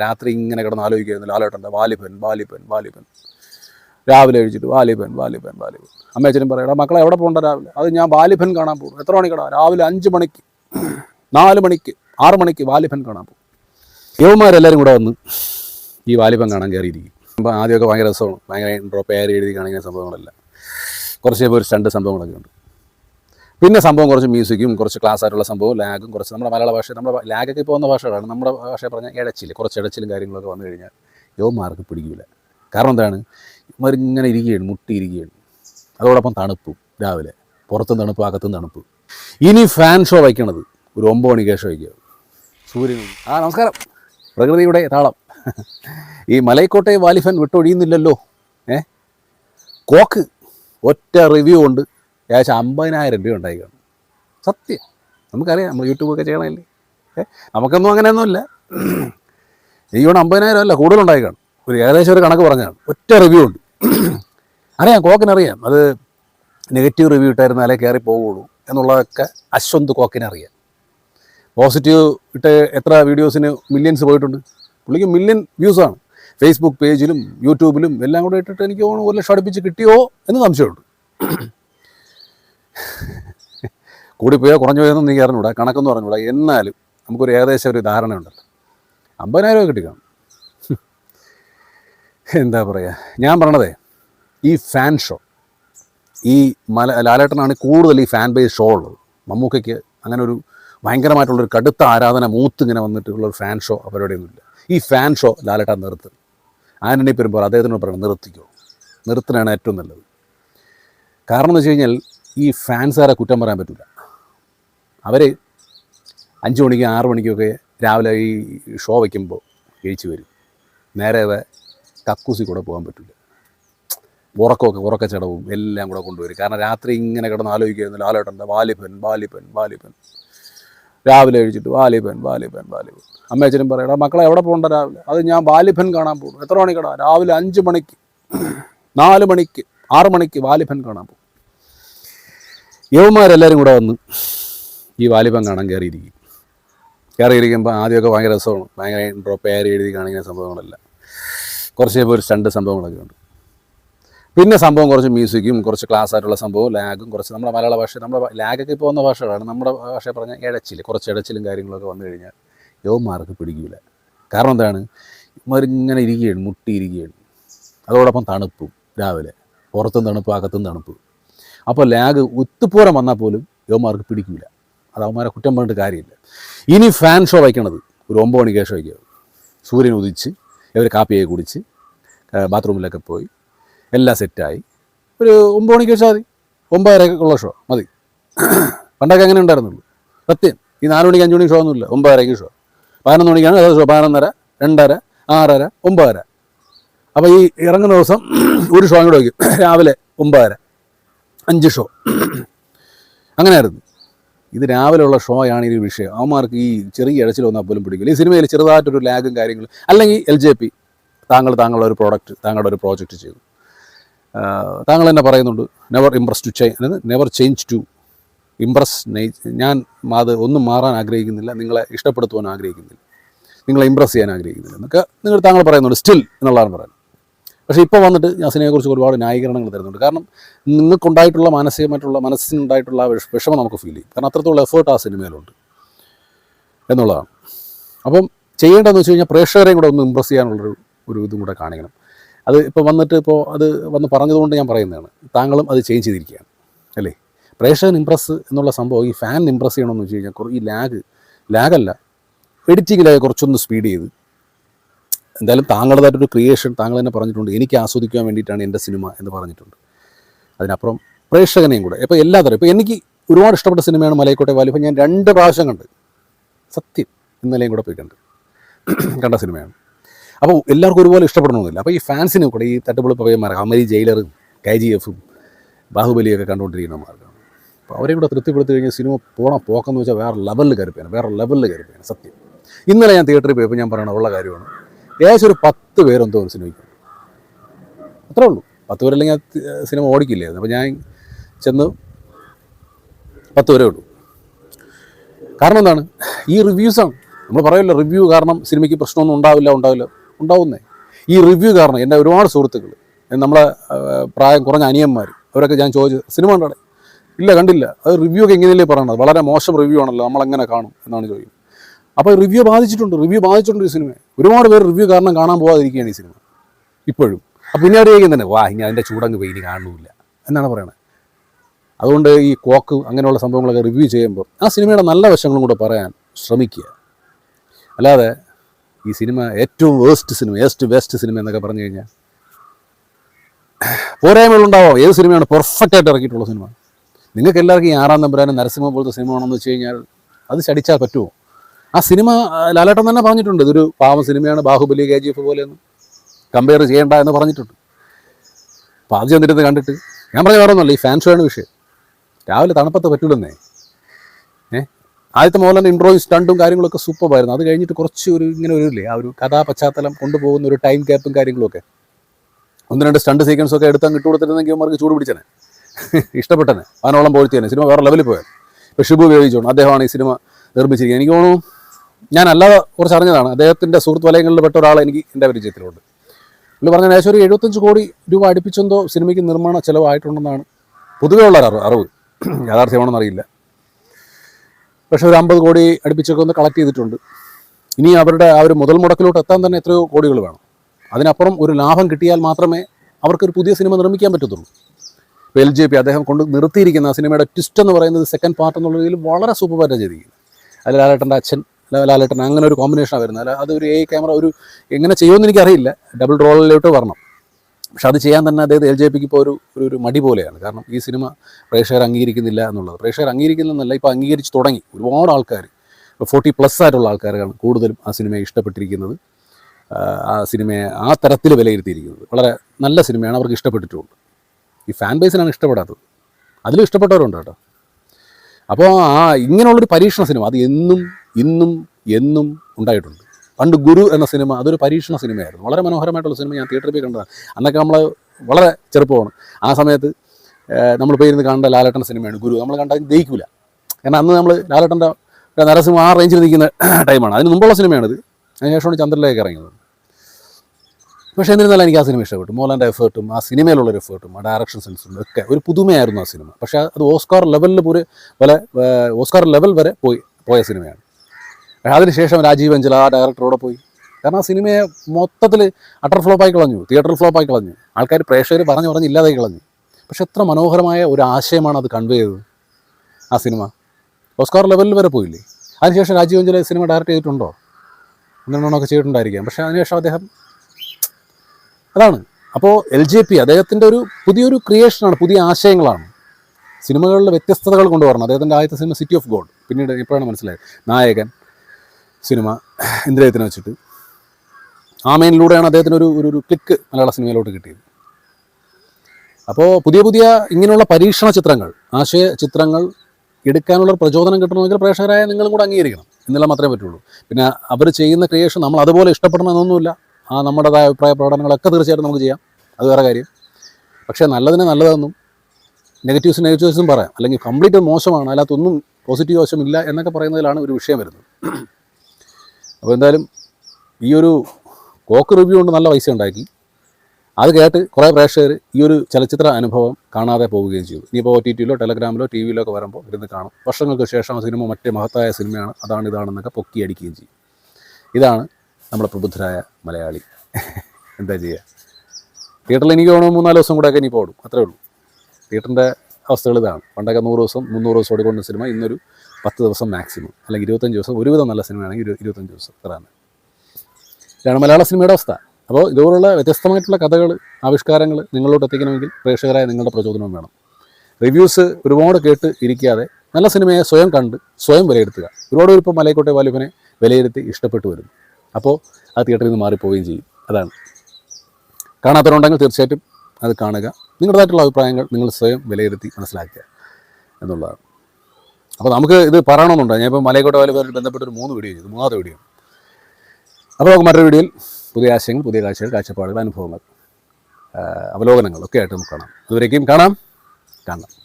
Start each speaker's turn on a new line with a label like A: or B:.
A: രാത്രി ഇങ്ങനെ കിടന്ന് ആലോചിക്കായിരുന്നു ലാലേട്ടന്റെ വാലിബൻ വാലിബൻ വാലിബൻ രാവിലെ കഴിച്ചിട്ട് വാലിബൻ വാലിബൻ വാലിബൻ അമ്മയച്ചനും പറയടാ മക്കളെ എവിടെ പോകണ്ട രാവിലെ? അത് ഞാൻ വാലിബൻ കാണാൻ പോകും. എത്ര മണിക്കടാ രാവിലെ അഞ്ച് മണിക്ക് നാല് മണിക്ക് ആറ് മണിക്ക് വാലിബൻ കാണാൻ പോകും. യുവമാരെല്ലാവരും കൂടെ വന്ന് ഈ വാലിബൻ കാണാൻ കയറിയിരിക്കും. അപ്പോൾ ആദ്യമൊക്കെ ഭയങ്കര രസമാണ്. ഭയങ്കര ഇൻട്രോ പേര് എഴുതി കാണിക്കുന്ന സംഭവങ്ങളെല്ലാം. കുറച്ച് പേര് രണ്ട് സംഭവങ്ങളൊക്കെ ഉണ്ട്. പിന്നെ സംഭവം കുറച്ച് മ്യൂസിക്കും കുറച്ച് ക്ലാസ് ആയിട്ടുള്ള സംഭവം ലാഗും കുറച്ച് നമ്മുടെ മലയാള ഭാഷ നമ്മുടെ ലാഗൊക്കെ പോകുന്ന ഭാഷകളാണ്. നമ്മുടെ ഭാഷ പറഞ്ഞാൽ ഇടച്ചിൽ കുറച്ച് ഇടച്ചിലും കാര്യങ്ങളൊക്കെ വന്നു കഴിഞ്ഞാൽ യോമാർക്ക് പിടിക്കില്ല കാരണം എന്താണ്? ഇവന്മാർ ഇങ്ങനെ ഇരിക്കുകയാണ് മുട്ടിയിരിക്കുകയാണ് അതോടൊപ്പം തണുപ്പും രാവിലെ. പുറത്തും തണുപ്പ് അകത്തും തണുപ്പ്. ഇനി ഫാൻ ഷോ വയ്ക്കണത്. ഒരു ഒമ്പത് മണിക്ക് ശേഷം വയ്ക്കുക. സൂര്യൻ. ആ നമസ്കാരം. പ്രകൃതിയുടെ താളം. ഈ മലൈക്കോട്ടെ വാലിഫൻ വിട്ടൊഴിയുന്നില്ലല്ലോ. ഏ? കോക്ക്. ഒറ്റ റിവ്യൂ കൊണ്ട് ഏകദേശം അമ്പതിനായിരം രൂപ ഉണ്ടായി കാണും സത്യം. നമുക്കറിയാം നമ്മൾ യൂട്യൂബൊക്കെ ചെയ്യണമല്ലേ ഏ നമുക്കൊന്നും അങ്ങനെയൊന്നുമില്ല. ഈ എനിക്കൊണ്ട് അമ്പതിനായിരം അല്ല കൂടുതലുണ്ടായി കാണും ഒരു ഏകദേശം ഒരു കണക്ക് പറഞ്ഞാണ് ഒറ്റ റിവ്യൂ ഉണ്ട്. അറിയാം കോക്കിനറിയാം അത് നെഗറ്റീവ് റിവ്യൂ ഇട്ടായിരുന്നാലേ കയറി പോവുള്ളൂ എന്നുള്ളതൊക്കെ അശ്വന്ത് കോക്കിനറിയാം പോസിറ്റീവ് ഇട്ട് എത്ര വീഡിയോസിന് മില്യൻസ് പോയിട്ടുണ്ട്? പുള്ളിക്ക് മില്യൺ വ്യൂസാണ് ഫേസ്ബുക്ക് പേജിലും യൂട്യൂബിലും എല്ലാം കൂടെ ഇട്ടിട്ട് എനിക്ക് ഒരു ലക്ഷം അടുപ്പിച്ച് കിട്ടിയോ എന്ന് സംശയമുണ്ട്. കൂടിപ്പോയോ കുറഞ്ഞു പോയെന്നും നീ അറിഞ്ഞൂടാ കണക്കൊന്നും അറിഞ്ഞൂടാ. എന്നാലും നമുക്കൊരു ഏകദേശം ഒരു ധാരണയുണ്ടല്ലോ. അമ്പതിനായിരം രൂപ കിട്ടിക്കണം. എന്താ പറയുക ഞാൻ പറഞ്ഞതേ ഈ ഫാൻ ഷോ ഈ മല ലാലേട്ടനാണ് കൂടുതൽ ഈ ഫാൻ ബേസ് ഷോ ഉള്ളത്. മമ്മൂക്കയ്ക്ക് അങ്ങനെ ഒരു ഭയങ്കരമായിട്ടുള്ളൊരു കടുത്ത ആരാധന മൂത്ത് ഇങ്ങനെ വന്നിട്ടുള്ള ഒരു ഫാൻ ഷോ പരിപാടിയൊന്നുമില്ല. ഈ ഫാൻ ഷോ ലാലേട്ട നിർത്തും. ആന്റണി പെരുമ്പോൾ അദ്ദേഹത്തിനോട് പറയണം നിർത്തിക്കോ. നിർത്തനാണ് ഏറ്റവും നല്ലത്. കാരണം എന്ന് വെച്ച് കഴിഞ്ഞാൽ ഈ ഫാൻസുകാരെ കുറ്റം പറയാൻ പറ്റില്ല അവർ അഞ്ച് മണിക്ക് ആറ് മണിക്കൊക്കെ രാവിലെ ഈ ഷോ വയ്ക്കുമ്പോൾ കഴിച്ചു വരും. നേരെ കക്കൂസി കൂടെ പോകാൻ പറ്റില്ല ഉറക്കമൊക്കെ ഉറക്കച്ചടവും എല്ലാം കൂടെ കൊണ്ടുവരും. കാരണം രാത്രി ഇങ്ങനെ കിടന്ന് ആലോചിക്കായിരുന്നു ലാലേട്ടന്റെ വാലിപ്പൻ വാലിപ്പൻ വാലിപ്പൻ രാവിലെ കഴിച്ചിട്ട് വാലിപ്പൻ വാലിപ്പൻ വാലിബൻ അമ്മയച്ചനും പറയടാ മക്കളെ എവിടെ പോകണ്ട രാവിലെ? അത് ഞാൻ വാലിബൻ കാണാൻ പോകും. എത്ര മണിക്കടാ? രാവിലെ അഞ്ച് മണിക്ക് നാല് മണിക്ക് ആറ് മണിക്ക് വാലിബൻ കാണാൻ പോകും. യവന്മാരെല്ലാവരും കൂടെ വന്ന് ഈ വാലിബം കാണാൻ കയറിയിരിക്കും. കയറിയിരിക്കുമ്പോൾ ആദ്യമൊക്കെ ഭയങ്കര രസമാണ്. ഭയങ്കര ഇൻട്രോ പേര് എഴുതി കാണിക്കുന്ന സംഭവങ്ങളല്ല. കുറച്ച് ചിലപ്പോൾ ഒരു സ്റ്റണ്ട് സംഭവങ്ങളൊക്കെ ഉണ്ട്. പിന്നെ സംഭവം കുറച്ച് മ്യൂസിക്കും കുറച്ച് ക്ലാസ് ആയിട്ടുള്ള സംഭവം ലാഗും കുറച്ച് നമ്മുടെ മലയാള ഭാഷ നമ്മുടെ ലാഗൊക്കെ ഇപ്പോൾ വന്ന ഭാഷകളാണ്. നമ്മുടെ ഭാഷ പറഞ്ഞാൽ ഇടച്ചിൽ കുറച്ച് ഇടച്ചിലും കാര്യങ്ങളൊക്കെ വന്നു കഴിഞ്ഞാൽ യോമാർക്ക് പിടിക്കില്ല കാരണം എന്താണ്? ഇവരിങ്ങനെ ഇരിക്കുകയാണ് മുട്ടിയിരിക്കുകയാണ് അതോടൊപ്പം തണുപ്പും രാവിലെ. പുറത്തും തണുപ്പ് അകത്തും തണുപ്പ്. അപ്പോൾ ലാഗ് ഒത്തുപോരം വന്നാൽ പോലും യോമാർക്ക് പിടിക്കില്ല അത് അവന്മാരെ കുറ്റം പറഞ്ഞിട്ട് കാര്യമില്ല. ഇനി ഫാൻ ഷോ വയ്ക്കണത്. ഒരു ഒമ്പത് മണിക്ക് ശേഷം വയ്ക്കുക. സൂര്യൻ ഉദിച്ച് ഇവർ കാപ്പിയായി കുടിച്ച് ബാത്റൂമിലൊക്കെ പോയി എല്ലാം സെറ്റായി ഒരു ഒമ്പത് മണിക്ക് വെച്ചാൽ മതി. ഒമ്പതരക്കുള്ള ഷോ മതി. പണ്ടൊക്കെ അങ്ങനെ ഉണ്ടായിരുന്നുള്ളൂ. സത്യം. ഈ നാല് മണിക്ക് അഞ്ച് മണിക്ക് ഷോ ഒന്നുമില്ല. ഒമ്പതരയ്ക്ക് ഷോ പതിനൊന്ന് മണിക്കാണ് ഏത് ഷോ പതിനൊന്നര രണ്ടര ആറര ഒമ്പതര. അപ്പോൾ ഈ ഇറങ്ങുന്ന ദിവസം ഒരു ഷോ കൂടെ വയ്ക്കും. രാവിലെ ഒമ്പതര. അഞ്ച് ഷോ അങ്ങനെയായിരുന്നു. ഇത് രാവിലെയുള്ള ഷോ ആണ് ഈ വിഷയം. അവന്മാർക്ക് ഈ ചെറിയ ഇഴച്ചിൽ വന്നാൽ പോലും പിടിക്കില്ല. ഈ സിനിമയിൽ ചെറുതായിട്ടൊരു ലാഗും കാര്യങ്ങളും. അല്ലെങ്കിൽ എൽ ജെ പി താങ്കൾ താങ്കളുടെ ഒരു പ്രോഡക്റ്റ് താങ്കളുടെ ഒരു പ്രോജക്റ്റ് ചെയ്തു. താങ്കൾ തന്നെ പറയുന്നുണ്ട് never impress to change never change to impress ഞാൻ അത് ഒന്നും മാറാൻ ആഗ്രഹിക്കുന്നില്ല. നിങ്ങളെ ഇഷ്ടപ്പെടുത്തുവാൻ ആഗ്രഹിക്കുന്നില്ല. നിങ്ങളെ ഇംപ്രസ് ചെയ്യാൻ ആഗ്രഹിക്കുന്നില്ല. എന്നൊക്കെ നിങ്ങൾ താങ്കൾ പറയുന്നുണ്ട്. സ്റ്റിൽ എന്നുള്ളതാണ് പറയുന്നത്. പക്ഷേ ഇപ്പോൾ വന്നിട്ട് ജാസിനെക്കുറിച്ച് ഒരുപാട് ന്യായീകരണങ്ങൾ തരുന്നുണ്ട്. കാരണം നിങ്ങൾക്കുണ്ടായിട്ടുള്ള മാനസികമായിട്ടുള്ള മനസ്സിനുണ്ടായിട്ടുള്ള വിഷമം നമുക്ക് ഫീൽ ചെയ്യും. കാരണം അത്രത്തോളം എഫേർട്ട് ആ സിനിമയിലുണ്ട്. എന്നുള്ളതാണ്. അപ്പം ചെയ്യേണ്ടതെന്ന് വെച്ച് കഴിഞ്ഞാൽ പ്രേക്ഷകരെയും കൂടെ ഒന്ന് ഇമ്പ്രസ് ചെയ്യാനുള്ളൊരു ഒരു ഇതും കൂടെ കാണിക്കണം. അത് ഇപ്പോൾ വന്നിട്ട് ഇപ്പോൾ അത് വന്ന് പറഞ്ഞതുകൊണ്ട് ഞാൻ പറയുന്നതാണ്. താങ്കളും അത് ചേഞ്ച് ചെയ്തിരിക്കുകയാണ്. അല്ലേ? പ്രേക്ഷകൻ ഇമ്പ്രസ് എന്നുള്ള സംഭവം ഈ ഫാൻ ഇമ്പ്രസ് ചെയ്യണമെന്ന് വെച്ച് കഴിഞ്ഞാൽ കുറേ ഈ ലാഗ് ലാഗല്ല എഡിറ്റിങ്ങിലായി കുറച്ചൊന്ന് സ്പീഡ് ചെയ്ത് എന്തായാലും താങ്കളുടേതായിട്ടൊരു ക്രിയേഷൻ താങ്കൾ തന്നെ പറഞ്ഞിട്ടുണ്ട്. എനിക്ക് ആസ്വദിക്കാൻ വേണ്ടിയിട്ടാണ് എന്റെ സിനിമ എന്ന് പറഞ്ഞിട്ടുണ്ട്. അതിനപ്പുറം പ്രേക്ഷകനെയും കൂടെ. ഇപ്പോൾ എല്ലാത്തരം ഇപ്പോൾ എനിക്ക് ഒരുപാട് ഇഷ്ടപ്പെട്ട സിനിമയാണ് മലയക്കോട്ടെ വാലിപ്പം ഞാൻ രണ്ട് പ്രാവശ്യം കണ്ട്. സത്യം ഇന്നലെയും കൂടെ പോയി കണ്ട്. കണ്ട സിനിമയാണ്. അപ്പോൾ എല്ലാവർക്കും ഒരുപോലെ ഇഷ്ടപ്പെടണമെന്നില്ല. അപ്പോൾ ഈ ഫാൻസിനെ കൂടെ ഈ തട്ടുപൊളി പവയന്മാർ അമരി ജയിലറും കെ ജി എഫും ബാഹുബലിയൊക്കെ കണ്ടുകൊണ്ടിരിക്കുന്നമാർക്കാണ് അപ്പോൾ അവരെ കൂടെ തൃപ്തിപ്പെടുത്തി കഴിഞ്ഞാൽ സിനിമ പോണ പോക്കെന്ന് വെച്ചാൽ വേറെ ലെവലിൽ കയറിപ്പോയാണ് വേറെ ലെവലിൽ കയറിപ്പോയാണ് സത്യം. ഇന്നലെ ഞാൻ തിയേറ്ററിൽ പോയപ്പോൾ ഞാൻ പറയണ ഉള്ള കാര്യമാണ്. ഏകദേശം ഒരു പത്ത് പേരെന്തോ ഒരു സിനിമയ്ക്ക്. അത്രേ ഉള്ളൂ. പത്ത് പേരല്ലെങ്കിൽ ആ സിനിമ ഓടിക്കില്ലായിരുന്നു അപ്പോൾ ഞാൻ ചെന്ന് പത്ത് പേരേ ഉള്ളൂ. കാരണം എന്താണ്? ഈ റിവ്യൂസാണ് നമ്മൾ പറയുമല്ലോ റിവ്യൂ കാരണം സിനിമയ്ക്ക് പ്രശ്നമൊന്നും ഉണ്ടാവില്ല ഉണ്ടാവില്ല. ഉണ്ടാവുന്നേ. ഈ റിവ്യൂ കാരണം എന്റെ ഒരുപാട് സുഹൃത്തുക്കൾ നമ്മളെ പ്രായം കുറഞ്ഞ അനിയന്മാർ അവരൊക്കെ ഞാൻ ചോദിച്ചു സിനിമ കണ്ടാടെ ഇല്ല കണ്ടില്ല. അത് റിവ്യൂ ഒക്കെ എങ്ങനെയല്ലേ പറയണത്? വളരെ മോശം റിവ്യൂ ആണല്ലോ നമ്മളെങ്ങനെ കാണും എന്നാണ് ചോദിക്കുന്നത്. അപ്പോൾ റിവ്യൂ ബാധിച്ചിട്ടുണ്ട് റിവ്യൂ ബാധിച്ചിട്ടുണ്ട് ഈ സിനിമ ഒരുപാട് പേർ റിവ്യൂ കാരണം കാണാൻ പോകാതിരിക്കുകയാണ് ഈ സിനിമ ഇപ്പോഴും. അപ്പോൾ പിന്നെ അവർ തന്നെ വാ ഇനി അതിന്റെ ചൂടങ്ങ് ഇനി കാണുന്നില്ല എന്നാണ് പറയണത് അതുകൊണ്ട് ഈ കോക്ക് അങ്ങനെയുള്ള സംഭവങ്ങളൊക്കെ റിവ്യൂ ചെയ്യുമ്പോൾ ആ സിനിമയുടെ നല്ല വശങ്ങളും കൂടെ പറയാൻ ശ്രമിക്കുക. അല്ലാതെ ഈ സിനിമ ഏറ്റവും വേസ്റ്റ് സിനിമ ഏസ്റ്റ് ബെസ്റ്റ് സിനിമ എന്നൊക്കെ പറഞ്ഞു കഴിഞ്ഞാൽ പോരായ്മകളുണ്ടാവാം ഏത് സിനിമയാണ് പെർഫെക്റ്റ് ആയിട്ട് ഇറക്കിയിട്ടുള്ള സിനിമ നിങ്ങൾക്ക് എല്ലാവർക്കും ഈ ആറാം തമ്പുരാനും നരസിംഹം പോലത്തെ സിനിമ ആണെന്ന് വെച്ച് കഴിഞ്ഞാൽ അത് ശടിച്ചാൽ പറ്റുമോ? ആ സിനിമ ലാലേട്ടൻ തന്നെ പറഞ്ഞിട്ടുണ്ട് ഇതൊരു പാവം സിനിമയാണ് ബാഹുബലി കെ ജി എഫ് പോലെയെന്ന് കമ്പയർ ചെയ്യേണ്ട എന്ന് പറഞ്ഞിട്ടുണ്ട്. അപ്പോൾ അത് ചെന്നിരുന്ന് കണ്ടിട്ട് ഞാൻ പറഞ്ഞ വേറെ ഒന്നുമല്ല ഈ ഫാൻ ഷോയാണ് വിഷയം. രാവിലെ തണുപ്പത്ത് പറ്റൂലെന്നേ ഏ? ആദ്യത്തെ മോഹൻ ഇൻട്രോയും സ്റ്റണ്ടും കാര്യങ്ങളൊക്കെ സൂപ്പറായിരുന്നു അത് കഴിഞ്ഞിട്ട് കുറച്ച് ഒരു ഇങ്ങനെ ഒരു ഇല്ലേ ആ ഒരു കഥാ പശ്ചാത്തലം കൊണ്ടുപോകുന്ന ഒരു ടൈം ഗ്യാപ്പും കാര്യങ്ങളൊക്കെ. ഒന്ന് രണ്ട് സ്റ്റണ്ട് സീക്വൻസ് ഒക്കെ എടുത്താൽ ഇട്ട് കൊടുത്തിരുന്നെങ്കിൽ അവർക്ക് ചൂട് പിടിച്ചനെ. ഇഷ്ടപ്പെട്ടനെ. അതിനോളം പോഴ്ത്തിയനെ. സിനിമ വേറെ ലെവലിൽ പോയാൽ ഇപ്പോൾ ഷിബു ഉപയോഗിച്ചോണം. അദ്ദേഹമാണ് ഈ സിനിമ നിർമ്മിച്ചിരിക്കുന്നത്. എനിക്ക് തോന്നുന്നു ഞാൻ അല്ലാതെ കുറച്ച് അറിഞ്ഞതാണ്. അദ്ദേഹത്തിന്റെ സുഹൃത്ത് വലയങ്ങളിൽ പെട്ട ഒരാൾ എനിക്ക് എന്റെ പരിചയത്തിലുണ്ട്. പുള്ളി പറഞ്ഞ ഏകദേശം എഴുപത്തഞ്ച് കോടി രൂപ അടുപ്പിച്ചെന്തോ സിനിമയ്ക്ക് നിർമ്മാണ ചിലവായിട്ടുണ്ടെന്നാണ് പൊതുവേ ഉള്ള ഒരു അറിവ്. യാഥാർത്ഥ്യമാണെന്ന് അറിയില്ല പക്ഷേ ഒരു അമ്പത് കോടി അടുപ്പിച്ചൊക്കെ ഒന്ന് കളക്ട് ചെയ്തിട്ടുണ്ട്. ഇനി അവരുടെ ആ ഒരു മുതൽ മുടക്കിലോട്ട് എത്താൻ തന്നെ എത്രയോ കോടികൾ വേണം. അതിനപ്പുറം ഒരു ലാഭം കിട്ടിയാൽ മാത്രമേ അവർക്കൊരു പുതിയ സിനിമ നിർമ്മിക്കാൻ പറ്റത്തുള്ളൂ. ഇപ്പോൾ എൽ ജെ പി അദ്ദേഹം കൊണ്ട് നിർത്തിയിരിക്കുന്ന ആ സിനിമയുടെ ട്വിസ്റ്റ് എന്ന് പറയുന്നത് സെക്കൻഡ് പാർട്ട് എന്നുള്ള രീതിയിൽ വളരെ സൂപ്പറായിട്ടാണ് ചെയ്തിരിക്കുന്നത്. അതിൽ ലാലേട്ടന്റെ അച്ഛൻ ലാലേട്ടൻ അങ്ങനെ ഒരു കോമ്പിനേഷനാണ് വരുന്നത്. അല്ല അത് ഒരു എ ക്യാമറ ഒരു എങ്ങനെ ചെയ്യുമെന്ന് എനിക്കറിയില്ല. ഡബിൾ റോളിലോട്ട് വരണം. പക്ഷെ അത് ചെയ്യാൻ തന്നെ അദ്ദേഹത്തെ എൽ ജെ പിക്ക് ഇപ്പോൾ ഒരു ഒരു- മടി പോലെയാണ്. കാരണം ഈ സിനിമ പ്രേക്ഷകർ അംഗീകരിക്കുന്നില്ല എന്നുള്ളത്. പ്രേക്ഷകർ അംഗീകരിക്കുന്നില്ല ഇപ്പോൾ അംഗീകരിച്ച് തുടങ്ങി. ഒരുപാട് ആൾക്കാർ ഇപ്പോൾ ഫോർട്ടി പ്ലസ് ആയിട്ടുള്ള ആൾക്കാരാണ് കൂടുതലും ആ സിനിമയെ ഇഷ്ടപ്പെട്ടിരിക്കുന്നത്. ആ, സിനിമയെ ആ തരത്തിൽ വിലയിരുത്തിയിരിക്കുന്നത്. വളരെ നല്ല സിനിമയാണ് അവർക്ക് ഇഷ്ടപ്പെട്ടിട്ടുമുണ്ട് ഈ ഫാൻ ബേസിനാണ് ഇഷ്ടപ്പെടാത്തത്. അതിലും ഇഷ്ടപ്പെട്ടവരുണ്ട് കേട്ടോ. അപ്പോൾ ആ ഇങ്ങനെയുള്ളൊരു പരീക്ഷണ സിനിമ അത് എന്നും ഇന്നും എന്നും ഉണ്ടായിട്ടുണ്ട്. പണ്ട് ഗുരു എന്ന സിനിമ അതൊരു പരീക്ഷണ സിനിമയായിരുന്നു. വളരെ മനോഹരമായിട്ടുള്ള സിനിമ ഞാൻ തിയേറ്ററിൽ പോയി കണ്ടതാണ്. അന്നൊക്കെ നമ്മൾ വളരെ ചെറുപ്പമാണ്. ആ സമയത്ത് നമ്മൾ പോയി കണ്ട ലാലേട്ടൻ സിനിമയാണ് ഗുരു. നമ്മൾ കണ്ടാൽ ജയിക്കില്ല കാരണം അന്ന് നമ്മൾ ലാലേട്ടന്റെ നരസിംഹ ആ റേഞ്ചിൽ നിൽക്കുന്ന ടൈമാണ് അതിന് മുമ്പുള്ള സിനിമയാണിത്. അതിനുശേഷമാണ് ചന്ദ്രനിലേക്ക് ഇറങ്ങിയത്. പക്ഷേ എന്നിരുന്നാലും എനിക്ക് ആ സിനിമ ഇഷ്ടപ്പെട്ടു. മോലാന്റെ എഫേർട്ടും ആ സിനിമയിലുള്ളൊരു എഫേർട്ടും ആ ഡയറക്ഷൻ സെൻസും ഒക്കെ ഒരു പുതുമയായിരുന്നു ആ സിനിമ. പക്ഷേ അത് ഓസ്കാർ ലെവലിൽ പോലെ പോലെ ഓസ്കാർ ലെവൽ വരെ പോയി പോയ സിനിമയാണ്. അതിനുശേഷം രാജീവ് അഞ്ചൽ ആ ഡയറക്ടറോടെ പോയി. കാരണം ആ സിനിമയെ മൊത്തത്തിൽ അട്ടർ ഫ്ലോപ്പായി കളഞ്ഞു. തിയേറ്ററിൽ ഫ്ലോപ്പായി കളഞ്ഞു. ആൾക്കാർ പ്രേക്ഷകർ പറഞ്ഞു പറഞ്ഞ് ഇല്ലാതായി കളഞ്ഞു. പക്ഷെ എത്ര മനോഹരമായ ഒരു ആശയമാണ് അത് കൺവേ ചെയ്തത് ആ സിനിമ. ഓസ്കാർ ലെവലിൽ വരെ പോയില്ലേ? അതിനുശേഷം രാജീവ് അഞ്ചൽ സിനിമ ഡയറക്റ്റ് ചെയ്തിട്ടുണ്ടോ? എന്തെണ്ണമൊക്കെ ചെയ്തിട്ടുണ്ടായിരിക്കാം. പക്ഷേ അതിനുശേഷം അദ്ദേഹം അതാണ്. അപ്പോൾ എൽ ജെ പി അദ്ദേഹത്തിന്റെ ഒരു പുതിയൊരു ക്രിയേഷനാണ് പുതിയ ആശയങ്ങളാണ്. സിനിമകളിലെ വ്യത്യസ്തതകൾ കൊണ്ടുവരണം. അദ്ദേഹത്തിന്റെ ആദ്യത്തെ സിനിമ സിറ്റി ഓഫ് ഗോഡ് പിന്നീട് ഇപ്പോഴാണ് മനസ്സിലായത്. നായകൻ സിനിമ ഇന്ദ്രയത്തിനെ വെച്ചിട്ട്. ആമേനിലൂടെയാണ് അദ്ദേഹത്തിന് ഒരു ഒരു ക്ലിക്ക് മലയാള സിനിമയിലോട്ട് കിട്ടിയത്. അപ്പോൾ പുതിയ പുതിയ ഇങ്ങനെയുള്ള പരീക്ഷണ ചിത്രങ്ങൾ ആശയ ചിത്രങ്ങൾ എടുക്കാനുള്ള പ്രചോദനം കിട്ടണമെങ്കിൽ പ്രേക്ഷകരായ നിങ്ങളും കൂടെ അംഗീകരിക്കണം. എന്നുള്ള മാത്രമേ പറ്റുള്ളൂ. പിന്നെ അവർ ചെയ്യുന്ന ക്രിയേഷൻ നമ്മൾ അതുപോലെ ഇഷ്ടപ്പെടണമെന്നൊന്നുമില്ല ആ നമ്മുടേതായ അഭിപ്രായ പ്രകടനങ്ങളൊക്കെ തീർച്ചയായിട്ടും നമുക്ക് ചെയ്യാം. അത് വേറെ കാര്യം. പക്ഷേ നല്ലതിന് നല്ലതെന്നും നെഗറ്റീവ്സ് നെഗറ്റീവ്സും പറയാം. അല്ലെങ്കിൽ കംപ്ലീറ്റ് മോശമാണ്. അല്ലാത്തൊന്നും പോസിറ്റീവ് വശമില്ല എന്നൊക്കെ പറയുന്നതിലാണ് ഒരു വിഷയം വരുന്നത്. അപ്പോൾ എന്തായാലും ഈ ഒരു കോക്ക് റിവ്യൂ കൊണ്ട് നല്ല പൈസ ഉണ്ടാക്കി. അത് കേട്ട് കുറേ പ്രേക്ഷകർ ഈ ഒരു ചലച്ചിത്ര അനുഭവം കാണാതെ പോവുകയും ചെയ്തു. ഇനിയിപ്പോൾ ഒ ടി ടിയിലോ ടെലഗ്രാമിലോ ടി വിയിലോ ഒക്കെ വരുമ്പോൾ ഇരുന്ന് കാണും. വർഷങ്ങൾക്ക് ശേഷം ആ സിനിമ മറ്റേ മഹത്തായ സിനിമയാണ്. അതാണ് ഇതാണെന്നൊക്കെ പൊക്കി അടിക്കുകയും ചെയ്യും. ഇതാണ് നമ്മുടെ പ്രബുദ്ധരായ മലയാളി. എന്താ ചെയ്യുക തിയേറ്ററിൽ എനിക്ക് തോന്നുന്നു മൂന്നാൽ ദിവസം കൂടെയൊക്കെ ഇനി പോടും. അത്രേ ഉള്ളൂ. തിയേറ്ററിന്റെ അവസ്ഥകൾ ഇതാണ്. പണ്ടൊക്കെ നൂറ് ദിവസം മുന്നൂറ് ദിവസം ഓടിക്കൊണ്ട സിനിമ ഇന്നൊരു പത്ത് ദിവസം മാക്സിമം. അല്ലെങ്കിൽ ഇരുപത്തഞ്ച് ദിവസം ഒരുവിധം നല്ല സിനിമയാണെങ്കിൽ ഇരു ഇരുപത്തഞ്ച് ദിവസം. ഇത്രയാണ് ഇതാണ് മലയാള സിനിമയുടെ അവസ്ഥ. അപ്പോൾ ഇതുപോലുള്ള വ്യത്യസ്തമായിട്ടുള്ള കഥകൾ ആവിഷ്കാരങ്ങൾ നിങ്ങളോട് എത്തിക്കണമെങ്കിൽ പ്രേക്ഷകരായ നിങ്ങളുടെ പ്രചോദനം വേണം. റിവ്യൂസ് ഒരുപാട് കേട്ട് ഇരിക്കാതെ നല്ല സിനിമയെ സ്വയം കണ്ട് സ്വയം വിലയിരുത്തുക. ഒരുപാട് പേര് മലയക്കോട്ടെ വാലിബനെ വിലയിരുത്തി ഇഷ്ടപ്പെട്ടു വരുന്നു. അപ്പോൾ ആ തിയേറ്ററിൽ നിന്ന് മാറിപ്പോവുകയും ചെയ്യും. അതാണ്. കാണാത്തവരുണ്ടെങ്കിൽ തീർച്ചയായിട്ടും അത് കാണുക. നിങ്ങളുടേതായിട്ടുള്ള അഭിപ്രായങ്ങൾ നിങ്ങൾ സ്വയം വിലയിരുത്തി മനസ്സിലാക്കുക എന്നുള്ളതാണ്. അപ്പോൾ നമുക്ക് ഇത് പറയണമെന്നുണ്ട്. ഞാൻ ഇപ്പോൾ മലയക്കോട്ടെ വാലിബായിട്ട് ബന്ധപ്പെട്ട ഒരു മൂന്ന് വീഡിയോ ചെയ്തു. മൂന്നാമത്തെ വീഡിയോ അപ്പോൾ നമുക്ക് മറ്റൊരു വീഡിയോയിൽ പുതിയ ആശയങ്ങൾ പുതിയ കാഴ്ചകൾ കാഴ്ചപ്പാടുകൾ അനുഭവങ്ങൾ അവലോകനങ്ങൾ ഒക്കെ ആയിട്ട് നമുക്ക് കാണാം. ഇതുവരേക്കും കാണാം. കാണാം.